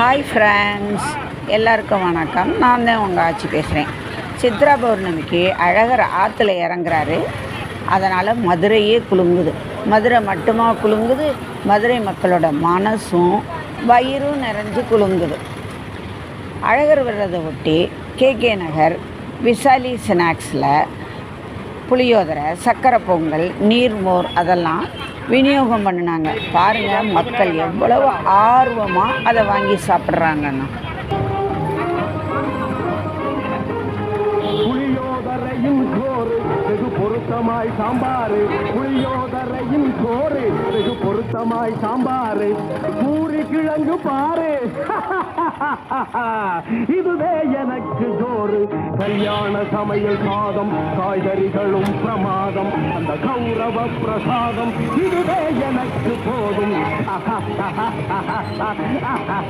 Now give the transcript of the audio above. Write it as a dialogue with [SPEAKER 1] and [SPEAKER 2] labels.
[SPEAKER 1] Hi friends எல்லாருக்கும் வணக்கம். நான் தான் உங்கள் ஆட்சி பேசுகிறேன் சித்ரா பௌர்ணமிக்கு அழகர் ஆற்றுல இறங்குறாரு. அதனால் மதுரையே குலுங்குது. மதுரை மட்டுமா குலுங்குது? மதுரை மக்களோட மனசும் வயிறும் நிறைஞ்சு குலுங்குது. அழகர் விரதை ஒட்டி கேகே நகர் விசாலி ஸ்நாக்ஸில் புளியோதரை சக்கரை பொங்கல் நீர்மோர் அதெல்லாம் விநியோகம் பண்ணினாங்க. பாருங்கள் மக்கள் எவ்வளவு ஆர்வமாக அதை வாங்கி சாப்பிட்றாங்கன்னா
[SPEAKER 2] பொருத்தமாய் சாம்பாரு. புளியோதரையின் சோறு வெகு பொருத்தமாய் சாம்பாரு. கிழங்கு பாரு. இதுவே எனக்கு ஜோறு. கல்யாண சமையல் சாதம் காய்கறிகளும் பிரமாதம். அந்த கௌரவ பிரசாதம் இதுவே எனக்கு போதும்.